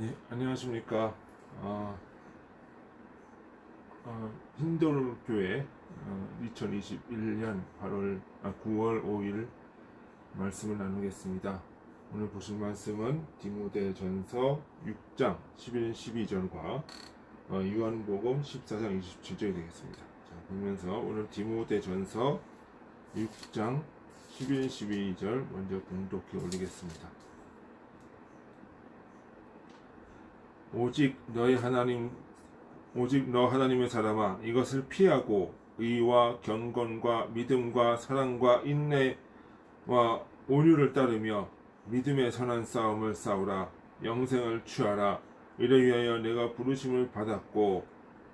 네, 안녕하십니까. 어, 어, 힌돌 교회 어, 2021년 8월 아, 9월 5일 말씀을 나누겠습니다. 오늘 보실 말씀은 디모데전서 6장 11, 12절과 어, 요한복음 14장 27절이 되겠습니다. 자, 보면서 오늘 디모데전서 6장 11, 12절 먼저 공독해 올리겠습니다. 오직 너희 하나님 오직 너 하나님의 사람아 이것을 피하고 의와 경건과 믿음과 사랑과 인내와 온유를 따르며 믿음의 선한 싸움을 싸우라 영생을 취하라. 이를 위하여 내가 부르심을 받았고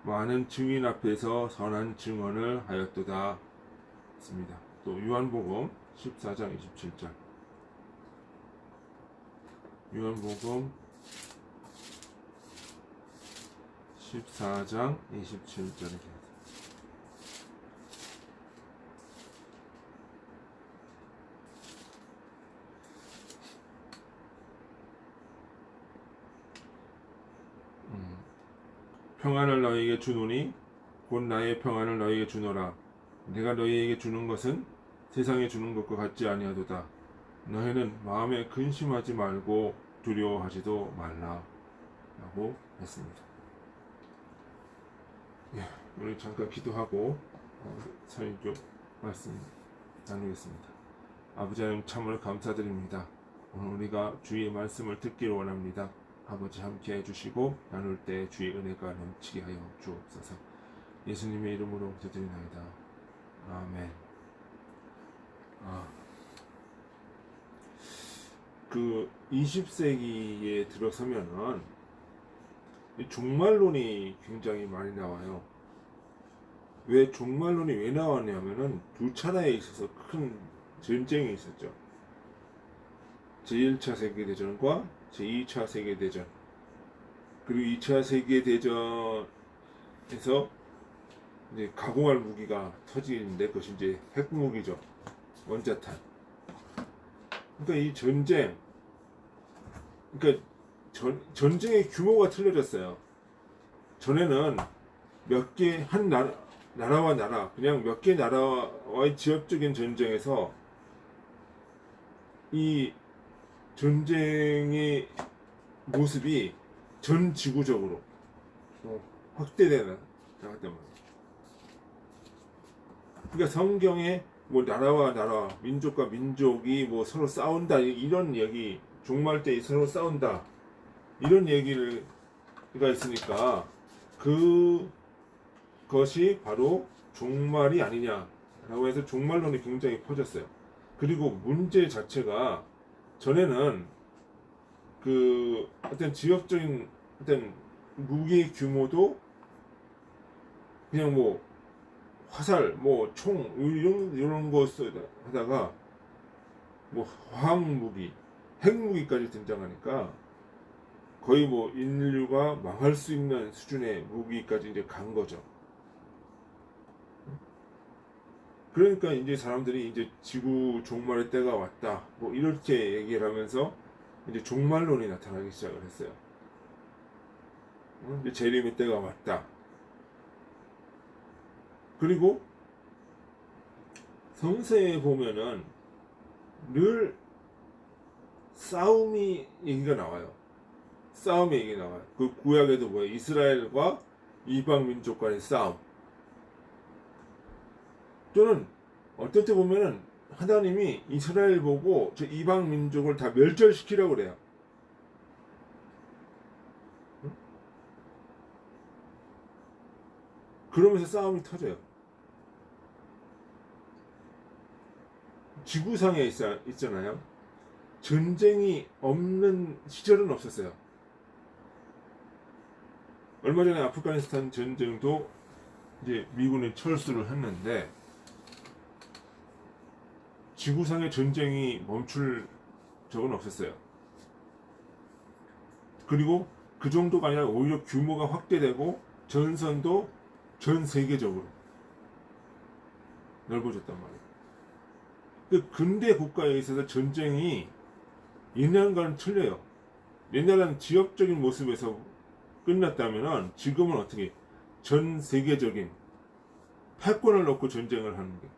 많은 증인 앞에서 선한 증언을 하였도다. 했습니다. 또 요한복음 14장 27절. 요한복음 14장 27절에 음, 평안을 너희에게 주노니 곧 나의 평안을 너희에게 주노라. 내가 너희에게 주는 것은 세상에 주는 것과 같지 아니하도다. 너희는 마음에 근심하지 말고 두려워하지도 말라 라고 했습니다. 예, 우리 잠깐 기도하고 어, 설교 말씀 나누겠습니다. 아버지 하나님 참으로 감사드립니다. 오늘 우리가 주의 말씀을 듣기를 원합니다. 아버지 함께 해주시고 나눌 때 주의 은혜가 넘치게 하여 주옵소서. 예수님의 이름으로 기도드리나이다. 아멘. 아, 그 20세기에 들어서면은 이 종말론이 굉장히 많이 나와요. 왜 종말론이 왜 나왔냐면은 두 차례에 있어서 큰 전쟁이 있었죠. 제1차 세계대전과 제2차 세계대전. 그리고 2차 세계대전에서 이제 가공할 무기가 터지는데 그것이 이제 핵무기죠. 원자탄. 그러니까 이 전쟁, 그러니까 전, 전쟁의 규모가 틀려졌어요. 전에는 몇 개, 한 나라, 나라와 나라, 그냥 몇 개 나라와의 지역적인 전쟁에서 이 전쟁의 모습이 전 지구적으로 어, 확대되는 말이에요. 그러니까 성경에 뭐 나라와 나라, 민족과 민족이 뭐 서로 싸운다 이런 얘기, 종말 때 서로 싸운다 이런 얘기가 있으니까 그 것이 바로 종말이 아니냐라고 해서 종말론이 굉장히 퍼졌어요. 그리고 문제 자체가 전에는 그 어떤 지역적인 어떤 무기 규모도 그냥 뭐 화살, 뭐 총 이런 이런 거 하다가 뭐 화학 무기, 핵 무기까지 등장하니까 거의 뭐 인류가 망할 수 있는 수준의 무기까지 이제 간 거죠. 그러니까 이제 사람들이 이제 지구 종말의 때가 왔다. 뭐 이렇게 얘기를 하면서 이제 종말론이 나타나기 시작을 했어요. 어? 이제 재림의 때가 왔다. 그리고 성서에 보면은 늘 싸움이 얘기가 나와요. 싸움의 얘기 나와요. 그 구약에도 뭐예요? 이스라엘과 이방 민족 간의 싸움. 또는 때 보면은 하나님이 이스라엘 보고 저 이방 민족을 다 멸절시키려고 그래요. 응? 그러면서 싸움이 터져요. 지구상에 있, 있잖아요. 전쟁이 없는 시절은 없었어요. 얼마 전에 아프가니스탄 전쟁도 이제 미군이 철수를 했는데 지구상의 전쟁이 멈출 적은 없었어요. 그리고 그 정도가 아니라 오히려 규모가 확대되고 전선도 전 세계적으로 넓어졌단 말이에요. 그 근대 국가에 있어서 전쟁이 옛날과는 틀려요. 옛날에는 지역적인 모습에서 끝났다면은 지금은 어떻게 전 세계적인 패권을 놓고 전쟁을 하는 게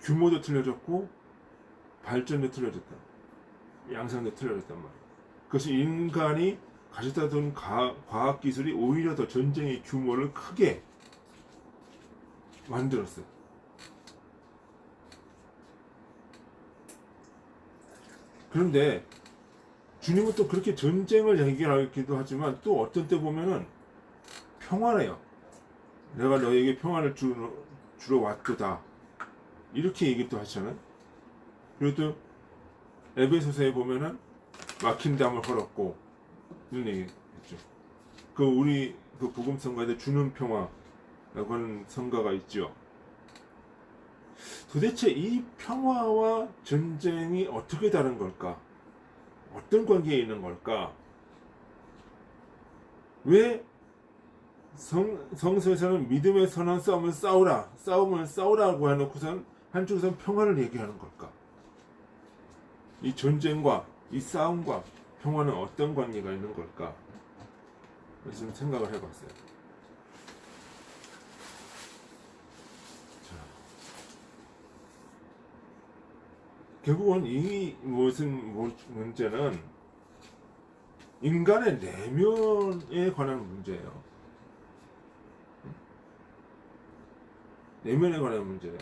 규모도 틀려졌고 발전도 틀려졌다. 양상도 틀려졌단 말이야. 그것이 인간이 가져다 둔 가- 과학 기술이 오히려 더 전쟁의 규모를 크게 만들었어요. 그런데 주님은 또 그렇게 전쟁을 얘기하기도 하지만 또 어떤 때 보면은 평화래요. 내가 너에게 평화를 주러, 주러 왔도다. 이렇게 얘기도 하잖아요. 그리고 또 에베소서에 보면은 막힌 담을 헐었고 이런 얘기 했죠. 그 우리 그 복음 성가에 주는 평화라고 하는 성가가 있죠. 도대체 이 평화와 전쟁이 어떻게 다른 걸까? 어떤 관계에 있는 걸까? 왜 성, 성서에서는 믿음의 선한 싸움을 싸우라, 싸움을 싸우라고 해놓고선 한쪽에서는 평화를 얘기하는 걸까? 이 전쟁과 이 싸움과 평화는 어떤 관계가 있는 걸까? 좀 생각을 해봤어요. 결국은 이 무슨 뭐- 문제는 인간의 내면에 관한 문제예요. 내면에 관한 문제예요.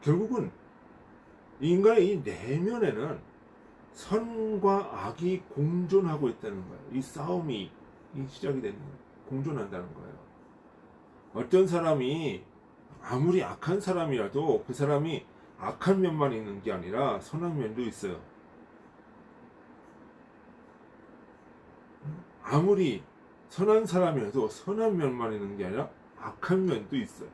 결국은 인간의 이 내면에는 선과 악이 공존하고 있다는 거예요. 이 싸움이 이 시작이 되는 거예요. 공존한다는 거예요. 어떤 사람이 아무리 악한 사람이라도 그 사람이 악한 면만 있는 게 아니라 선한 면도 있어요. 아무리 선한 사람이라도 선한 면만 있는 게 아니라 악한 면도 있어요.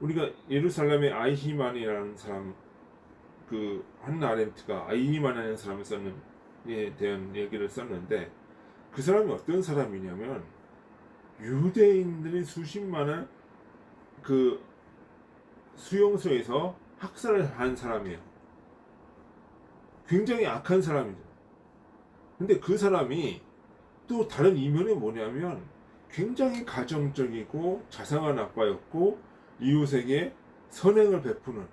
우리가 예루살렘의 아이히만이라는 사람 그 한나 아렌트가 아이히만이라는 사람을 썼는 에 대한 얘기를 썼는데 그 사람이 어떤 사람이냐면 유대인들이 수십만을 그 수용소에서 학살을 한 사람이에요. 굉장히 악한 사람이죠. 근데 그 사람이 또 다른 이면이 뭐냐면 굉장히 가정적이고 자상한 아빠였고 이웃에게 선행을 베푸는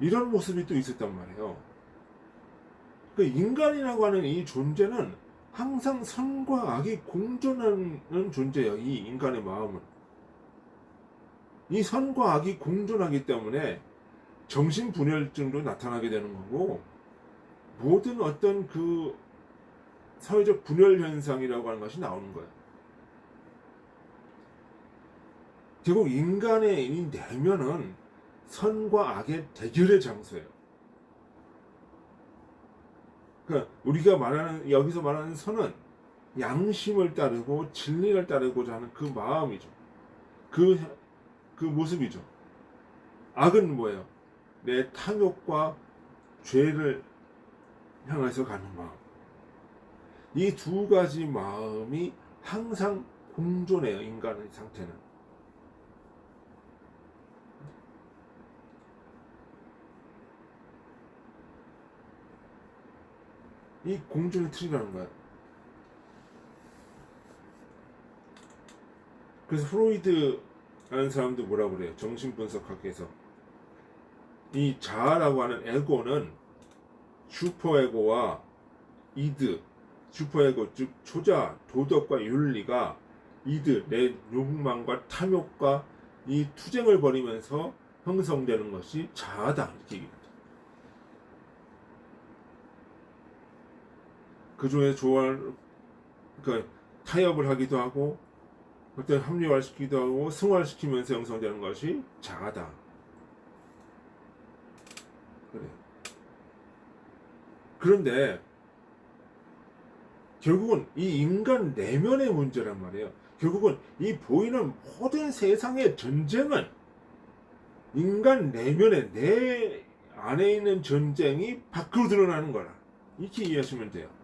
이런 모습이 또 있었단 말이에요. 그 인간이라고 하는 이 존재는 항상 선과 악이 공존하는 존재예요. 이 인간의 마음은. 이 선과 악이 공존하기 때문에 정신분열증도 나타나게 되는 거고 모든 어떤 그 사회적 분열 현상이라고 하는 것이 나오는 거예요. 결국 인간의 이 내면은 선과 악의 대결의 장소예요. 그러니까 우리가 말하는 여기서 말하는 선은 양심을 따르고 진리를 따르고자 하는 그 마음이죠. 그, 그 모습이죠. 악은 뭐예요? 내 탐욕과 죄를 향해서 가는 마음. 이 두 가지 마음이 항상 공존해요, 인간의 상태는. 이 공존의 틀이라는 거야. 그래서 프로이드라는 사람도 뭐라 그래요? 정신분석학에서 이 자아라고 하는 에고는 슈퍼에고와 이드, 슈퍼에고 즉 초자, 도덕과 윤리가 이드, 내 욕망과 탐욕과 이 투쟁을 벌이면서 형성되는 것이 자아다 이렇게 얘기합니다. 그 중에 조화를 그 타협을 하기도 하고 어떤 합리화를 시키기도 하고 승화시키면서 형성되는 것이 자아다. 그래. 그런데 결국은 이 인간 내면의 문제란 말이에요. 결국은 이 보이는 모든 세상의 전쟁은 인간 내면에 내 안에 있는 전쟁이 밖으로 드러나는 거라. 이렇게 이해하시면 돼요.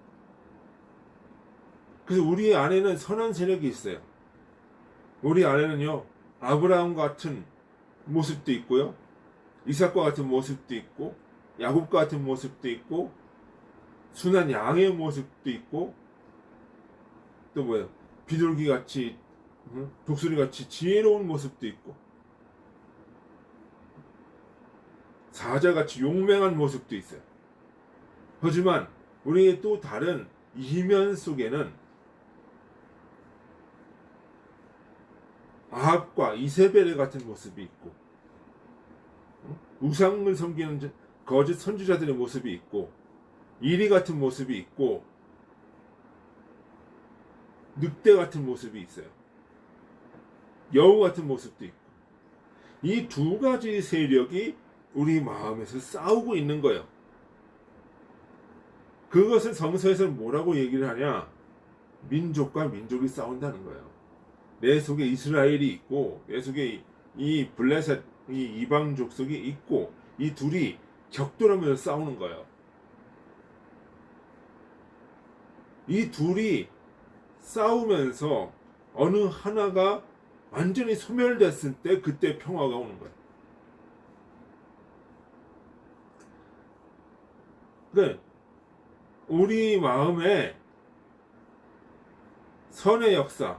그래서 우리 안에는 선한 세력이 있어요. 우리 안에는요 아브라함 같은 모습도 있고요, 이삭과 같은 모습도 있고, 야곱과 같은 모습도 있고, 순한 양의 모습도 있고, 또 뭐예요? 비둘기 같이 응? 독수리 같이 지혜로운 모습도 있고, 사자같이 용맹한 모습도 있어요. 하지만 우리의 또 다른 이면 속에는 아합과 이세벨 같은 모습이 있고 응? 우상을 섬기는 자- 거짓 선지자들의 모습이 있고 이리 같은 모습이 있고 늑대 같은 모습이 있어요. 여우 같은 모습도 있고 이 두 가지 세력이 우리 마음에서 싸우고 있는 거예요. 그것을 성서에서는 뭐라고 얘기를 하냐? 민족과 민족이 싸운다는 거예요. 내 속에 이스라엘이 있고 내 속에 이- 이 블레셋 이 이방 족속이 있고 이 둘이 격돌하면서 싸우는 거예요. 이 둘이 싸우면서 어느 하나가 완전히 소멸됐을 때 그때 평화가 오는 거예요. 그러니까 우리 마음에 선의 역사,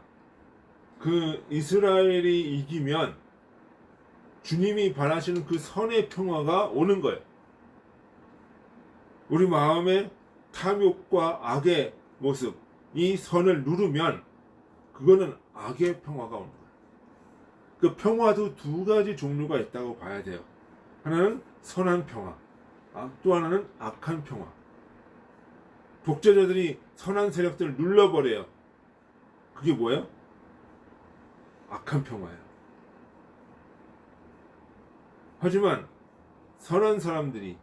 그 이스라엘이 이기면 주님이 바라시는 그 선의 평화가 오는 거예요. 우리 마음에 탐욕과 악의 모습, 이 선을 누르면 그거는 악의 평화가 오는 거예요. 그 평화도 두 가지 종류가 있다고 봐야 돼요. 하나는 선한 평화, 아, 또 하나는 악한 평화. 독재자들이 선한 세력들을 눌러버려요. 그게 뭐예요? 악한 평화예요. 하지만 선한 사람들이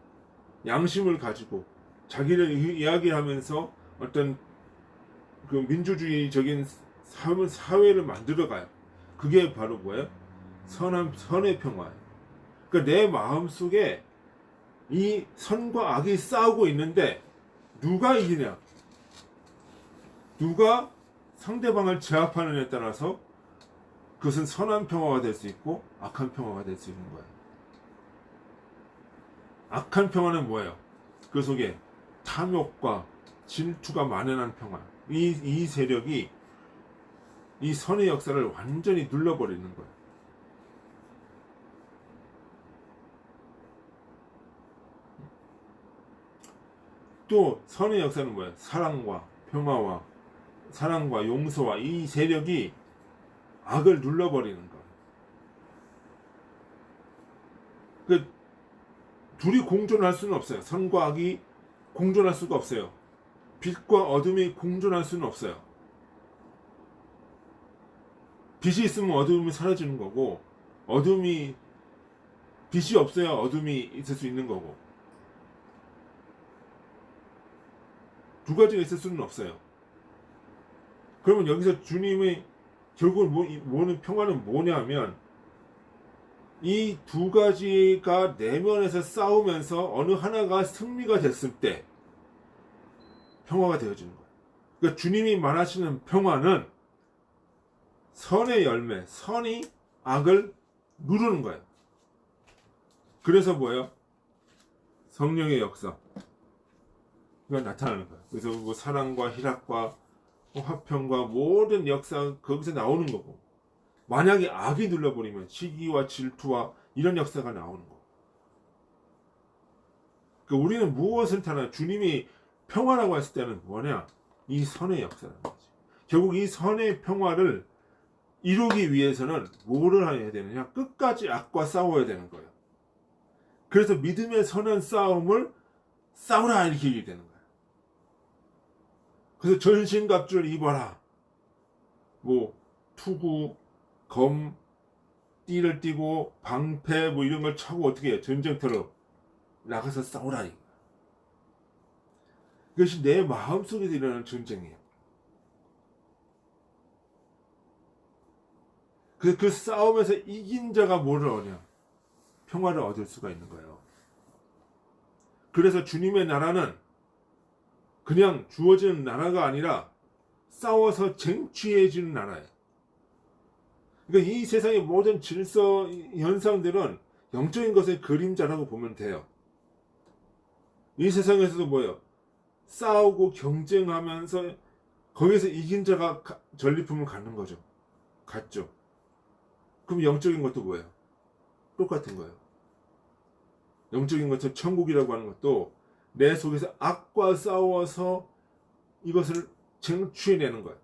양심을 가지고 자기를 이- 이야기하면서 어떤 그 민주주의적인 사회, 사회를 만들어가요. 그게 바로 뭐예요? 선한 선의 평화예요. 그러니까 내 마음 속에 이 선과 악이 싸우고 있는데 누가 이기냐? 누가 상대방을 제압하느냐에 따라서 그것은 선한 평화가 될 수 있고 악한 평화가 될 수 있는 거예요. 악한 평화는 뭐예요? 그 속에 탐욕과 질투가 만연한 평화. 이, 이 세력이 이 선의 역사를 완전히 눌러버리는 거예요. 또 선의 역사는 뭐예요? 사랑과 평화와 사랑과 용서와 이 세력이 악을 눌러버리는 거예요. 그 둘이 공존할 수는 없어요. 선과 악이 공존할 수가 없어요. 빛과 어둠이 공존할 수는 없어요. 빛이 있으면 어둠이 사라지는 거고 어둠이 빛이 없어야 어둠이 있을 수 있는 거고 두 가지가 있을 수는 없어요. 그러면 여기서 주님의 결국 뭐, 이- 뭐는 평화는 뭐냐면 이 두 가지가 내면에서 싸우면서 어느 하나가 승리가 됐을 때 평화가 되어지는 거예요. 그러니까 주님이 말하시는 평화는 선의 열매, 선이 악을 누르는 거예요. 그래서 뭐예요? 성령의 역사. 가 나타나는 거예요. 그래서 뭐 사랑과 희락과 뭐 화평과 모든 역사 거기서 나오는 거고. 만약에 악이 눌러버리면 시기와 질투와 이런 역사가 나오는 거고. 그 우리는 무엇을 타나 주님이 평화라고 했을 때는 뭐냐? 이 선의 역사라는 거지. 결국 이 선의 평화를 이루기 위해서는 뭐를 해야 되느냐? 끝까지 악과 싸워야 되는 거예요. 그래서 믿음의 선한 싸움을 싸우라 이렇게 얘기되는 거예요. 그래서 전신갑주를 입어라. 뭐 투구, 검, 띠를 띠고 방패 뭐 이런 걸 차고 어떻게 해요? 전쟁터로 나가서 싸우라. 그것이 내 마음속에서 일어나는 전쟁이에요. 그, 그 싸움에서 이긴 자가 뭐를 얻냐? 평화를 얻을 수가 있는 거예요. 그래서 주님의 나라는 그냥 주어지는 나라가 아니라 싸워서 쟁취해지는 나라예요. 그러니까 이 세상의 모든 질서 현상들은 영적인 것의 그림자라고 보면 돼요. 이 세상에서도 뭐예요? 싸우고 경쟁하면서 거기서 이긴 자가 가- 전리품을 갖는 거죠. 같죠. 그럼 영적인 것도 뭐예요? 똑같은 거예요. 영적인 것처럼 천국이라고 하는 것도 내 속에서 악과 싸워서 이것을 쟁취해내는 거예요.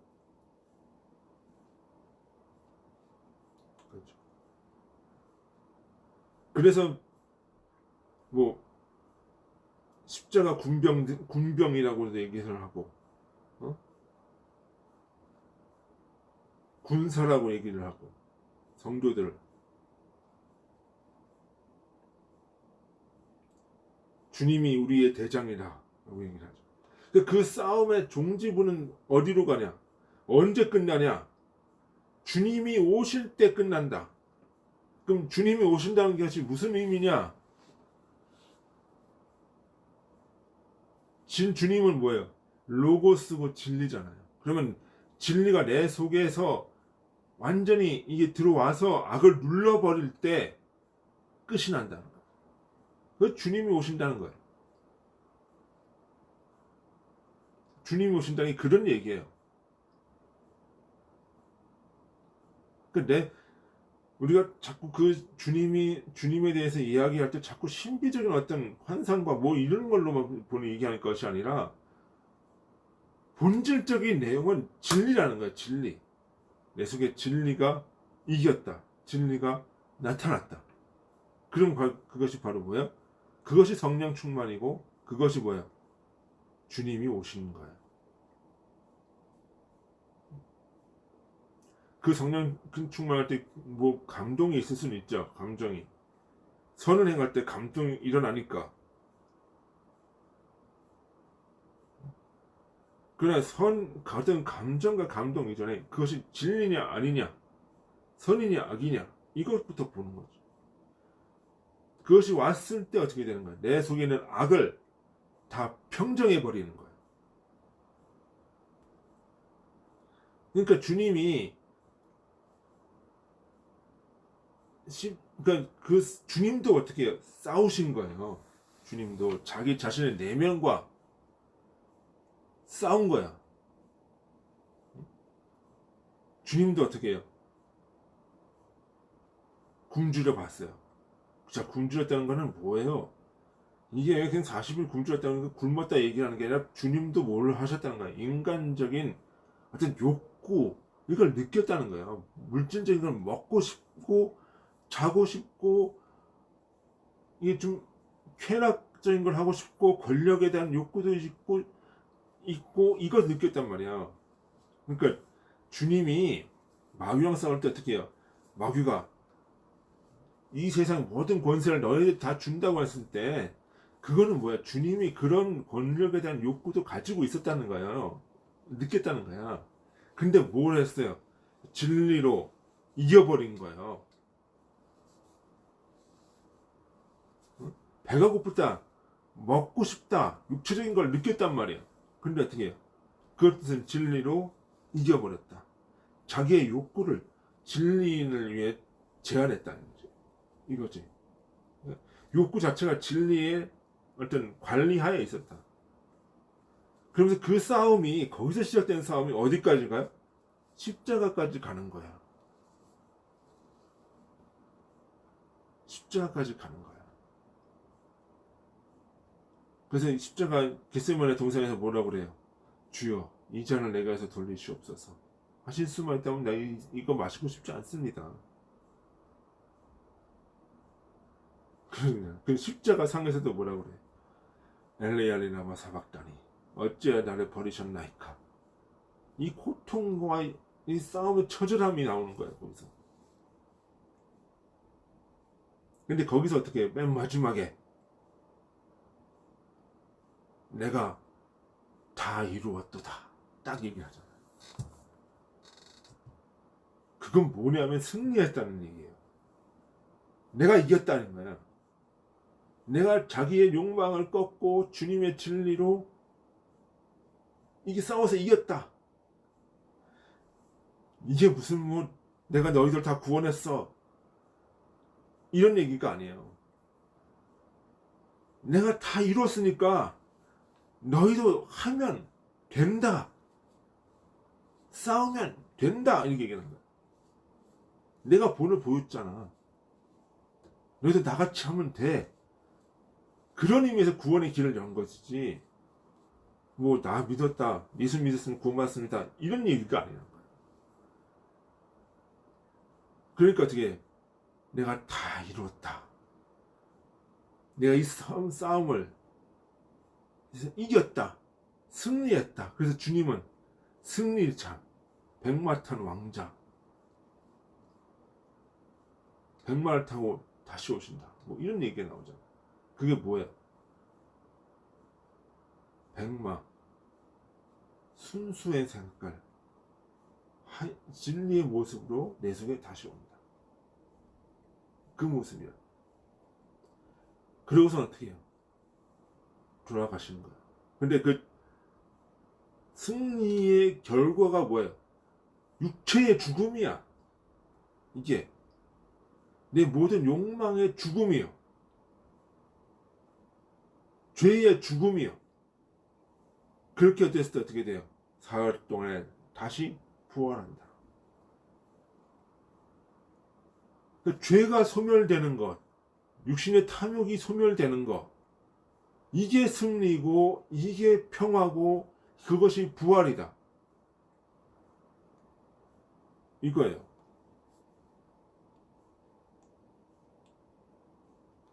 그렇죠. 그래서 뭐 십자가 군병 군병이라고도 얘기를 하고 어? 군사라고 얘기를 하고 성도들 주님이 우리의 대장이라고 얘기를 하죠. 그- 그 싸움의 종지부는 어디로 가냐? 언제 끝나냐? 주님이 오실 때 끝난다. 그럼 주님이 오신다는 것이 무슨 의미냐? 진 주님은 뭐예요? 로고스고 진리잖아요. 그러면 진리가 내 속에서 완전히 이게 들어와서 악을 눌러버릴 때 끝이 거예요. 그 주님이 오신다는 거예요. 주님이 오신다는 게 그런 얘기예요. 그내 우리가 자꾸 그 주님이 주님에 대해서 이야기할 때 자꾸 신비적인 어떤 환상과 뭐 이런 걸로만 보는 얘기하는 것이 아니라 본질적인 내용은 진리라는 거예요. 진리. 내 속에 진리가 이겼다. 진리가 나타났다. 그럼 그- 그것이 바로 뭐야? 그것이 성령 충만이고 그것이 뭐야? 주님이 오시는 거야. 그 성령 충만할 때 뭐 감동이 있을 수는 있죠. 감정이. 선을 행할 때 감동이 일어나니까. 그러나 선 가든 감정과 감동 이전에 그것이 진리냐 아니냐, 선이냐 악이냐 이것부터 보는 거죠. 그것이 왔을 때 어떻게 되는 거야? 내 속에 있는 악을 다 평정해 버리는 거야. 그러니까 주님이 시, 그러니까 그 주님도 어떻게? 싸우신 거예요. 주님도 자기 자신의 내면과 싸운 거야. 주님도 어떻게 해요? 굶주려 봤어요. 자, 굶주렸다는 거는 뭐예요? 이게 그냥 40일 굶주렸다는 거 굶었다 얘기하는 게 아니라 주님도 뭘 하셨다는 거야. 인간적인 어떤 욕구, 이걸 느꼈다는 거예요. 물질적인 걸 먹고 싶고, 자고 싶고, 이게 좀 쾌락적인 걸 하고 싶고, 권력에 대한 욕구도 있고, 있고, 이걸 느꼈단 말이야. 그러니까 주님이 마귀랑 싸울 때 어떻게 해요? 마귀가 이 세상 모든 권세를 너희들 다 준다고 했을 때, 그거는 뭐야? 주님이 그런 권력에 대한 욕구도 가지고 있었다는 거예요. 느꼈다는 거야. 근데 뭘 했어요? 진리로 이겨버린 거예요. 응? 배가 고프다. 먹고 싶다. 육체적인 걸 느꼈단 말이야. 근데 어떻게 해요? 그것은 진리로 이겨버렸다. 자기의 욕구를 진리를 위해 제한했다는 거지. 이거지. 욕구 자체가 진리의 어떤 관리하에 있었다. 그러면서 그 싸움이 거기서 시작된 싸움이 어디까지 가요? 십자가까지 가는 거야. 십자가까지 가는 거야. 그래서 이 십자가 겟세마네 동산에서 뭐라고 그래요? 주여 이 잔을 내게서 돌리시옵소서. 하실 수만 있다면 나 이, 이거 마시고 싶지 않습니다. 그러냐. 그 십자가 상에서도 뭐라고 그래? 엘레야리나마 사박다니 어찌하여 나를 버리셨나이까? 이 고통과 이 싸움의 처절함이 나오는 거야 거기서. 근데 거기서 어떻게 해? 맨 마지막에 내가 다 이루었도다 딱 얘기하잖아. 그건 뭐냐면 승리했다는 얘기예요. 내가 이겼다는 거야. 내가 자기의 욕망을 꺾고 주님의 진리로 이게 싸워서 이겼다. 이게 무슨 뭐 내가 너희들 다 구원했어 이런 얘기가 아니에요. 내가 다 이뤘으니까 너희도 하면 된다. 싸우면 된다. 이렇게 얘기하는 거야. 내가 본을 보였잖아. 너희도 나같이 하면 돼. 그런 의미에서 구원의 길을 연 것이지. 뭐, 나 믿었다. 예수 믿었으면 구원받습니다. 이런 얘기가 아니란 거야. 그러니까 어떻게, 내가 다 이뤘다. 내가 이 싸움, 싸움을 이겼다. 승리했다. 그래서 주님은 승리자, 백마 탄 왕자, 백마를 타고 다시 오신다. 뭐 이런 얘기가 나오잖아. 그게 뭐야? 백마, 순수의 색깔, 하- 진리의 모습으로 내 속에 다시 옵니다. 그 모습이야. 그러고서 어떻게 해요? 돌아가시는 거야. 근데 그 승리의 결과가 뭐예요? 육체의 죽음이야. 이게 내 모든 욕망의 죽음이요. 죄의 죽음이요. 그렇게 됐을 때 어떻게 돼요? 사흘 동안에 다시 부활한다. 그 죄가 소멸되는 것, 육신의 탐욕이 소멸되는 것, 이게 승리고, 이게 평화고, 그것이 부활이다. 이거예요.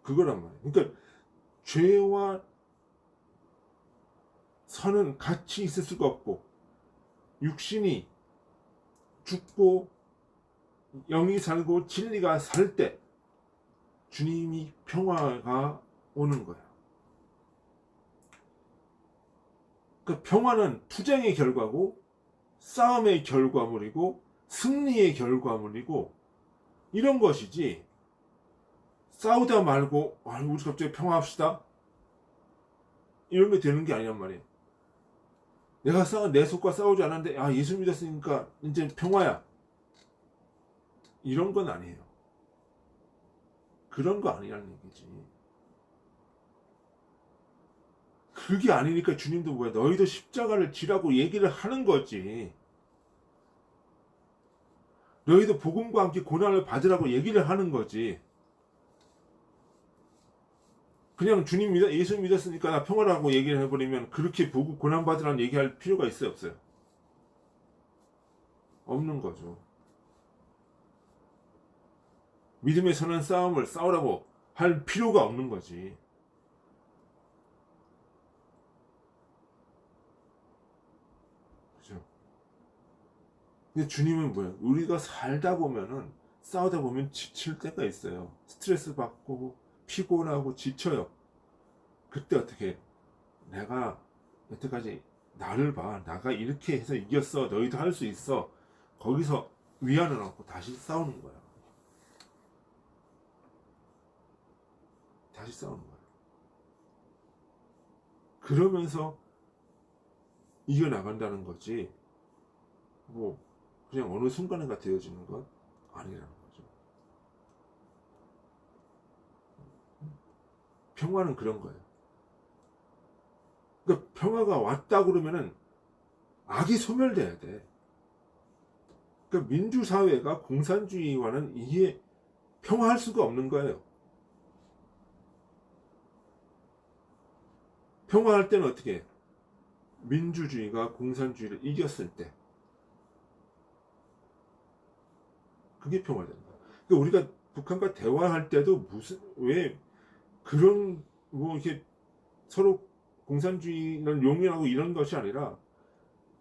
그거란 말이에요. 그러니까 죄와 선은 같이 있을 수가 없고 육신이 죽고 영이 살고 진리가 살 때 주님이 평화가 오는 거예요. 그 평화는 투쟁의 결과고 싸움의 결과물이고 승리의 결과물이고 이런 것이지 싸우다 말고 아, 우리 갑자기 평화합시다 이런 게 되는 게 아니란 말이에요. 내가 싸, 내 속과 싸우지 않았는데 아 예수 믿었으니까 이제 평화야 이런 건 아니에요. 그런 거 아니라는 얘기지. 그게 아니니까 주님도 뭐야 너희도 십자가를 지라고 얘기를 하는 거지. 너희도 복음과 함께 고난을 받으라고 얘기를 하는 거지. 그냥 주님 믿어 예수 믿었으니까 나 평화라고 얘기를 해버리면 그렇게 보고 고난 받으라는 얘기할 필요가 있어요 없어요? 없는 거죠. 믿음의 선한 싸움을 싸우라고 할 필요가 없는 거지. 그죠? 근데 주님은 뭐야? 우리가 살다 보면은 싸우다 보면 지칠 때가 있어요. 스트레스 받고 피곤하고 지쳐요. 그때 어떻게 해? 내가 여태까지 나를 봐. 나가 이렇게 해서 이겼어. 너희도 할 수 있어. 거기서 위안을 얻고 다시 싸우는 거야. 다시 싸우는 거야. 그러면서 이겨나간다는 거지. 뭐, 그냥 어느 순간에가 되어지는 건 아니라는 거죠. 평화는 그런 거예요. 그러니까 평화가 왔다 그러면은 악이 소멸돼야 돼. 그러니까 민주사회가 공산주의와는 이게 평화할 수가 없는 거예요. 평화할 때는 어떻게 해? 민주주의가 공산주의를 이겼을 때 그게 평화된다. 그러니까 우리가 북한과 대화할 때도 무슨 왜 그런 뭐 이렇게 서로 공산주의를 용인하고 이런 것이 아니라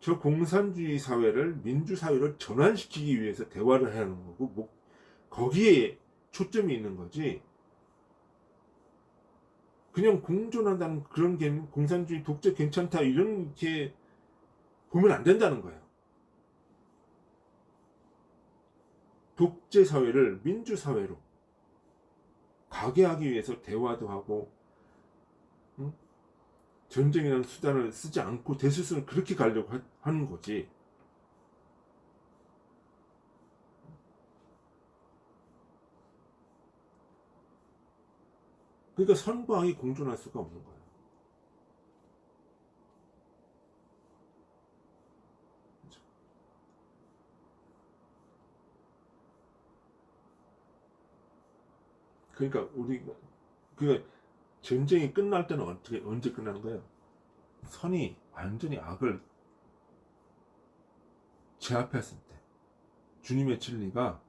저 공산주의 사회를 민주사회로 전환시키기 위해서 대화를 해야 하는 거고 뭐 거기에 초점이 있는 거지 그냥 공존한다는 그런 게 공산주의 독재 괜찮다 이런 게 보면 안 된다는 거예요. 독재 사회를 민주 사회로 가게 하기 위해서 대화도 하고 응? 전쟁이라는 수단을 쓰지 않고 대수순을 그렇게 가려고 하, 하는 거지. 그러니까 선과 악이 공존할 수가 없는 거야. 그러니까 우리가 그 전쟁이 끝날 때는 어떻게 언제 끝나는 거예요? 선이 완전히 악을 제압했을 때, 주님의 진리가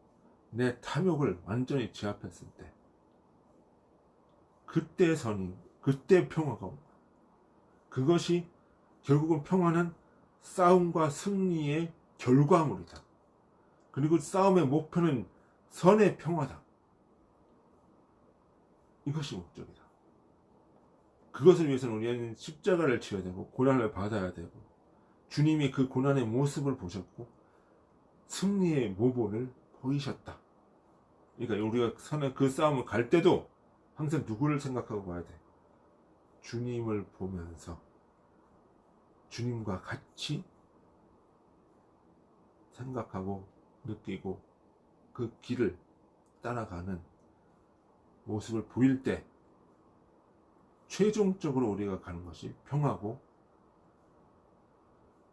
내 탐욕을 완전히 제압했을 때, 그때 선이, 그때 평화가 온 거야. 그것이 결국은 평화는 싸움과 승리의 결과물이다. 그리고 싸움의 목표는 선의 평화다. 이것이 목적이다. 그것을 위해서는 우리는 십자가를 지어야 되고 고난을 받아야 되고 주님이 그 고난의 모습을 보셨고 승리의 모본을 보이셨다. 그러니까 우리가 선의 그 싸움을 갈 때도 항상 누구를 생각하고 가야 돼? 주님을 보면서 주님과 같이 생각하고 느끼고 그 길을 따라가는 모습을 보일 때 최종적으로 우리가 가는 것이 평화고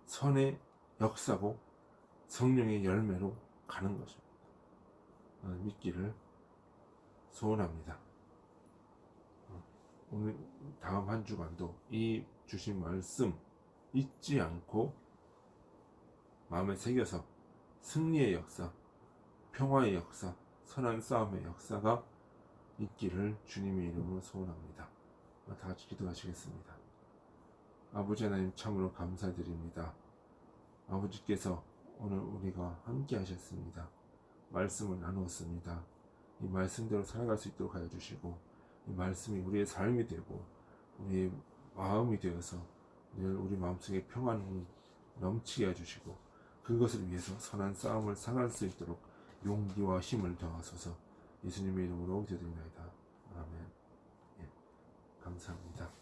선의 역사고 성령의 열매로 가는 것입니다. 어, 믿기를 소원합니다. 어, 오늘 다음 한 주간도 이 주신 말씀 잊지 않고 마음에 새겨서 승리의 역사, 평화의 역사, 선한 싸움의 역사가 있기를 주님의 이름으로 소원합니다. 다 같이 기도하시겠습니다. 아버지 하나님 참으로 감사드립니다. 아버지께서 오늘 우리가 함께 하셨습니다. 말씀을 나누었습니다. 이 말씀대로 살아갈 수 있도록 하여 주시고 이 말씀이 우리의 삶이 되고 우리의 마음이 되어서 늘 우리 마음속에 평안이 넘치게 해주시고 그것을 위해서 선한 싸움을 상할 수 있도록 용기와 힘을 더하소서 예수님의 이름으로 기도드립니다. 아멘. 예, 감사합니다.